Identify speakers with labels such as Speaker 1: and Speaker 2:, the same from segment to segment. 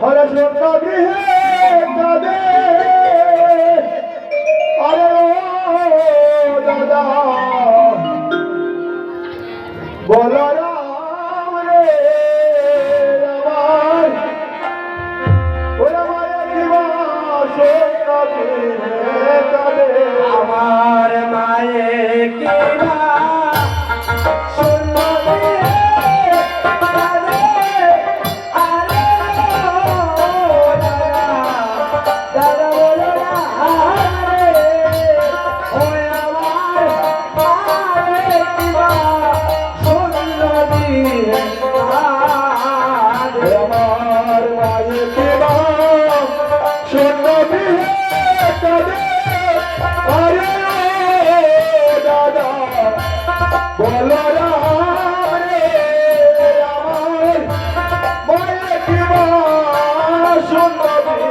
Speaker 1: horrors কবি হে কবে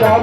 Speaker 1: সব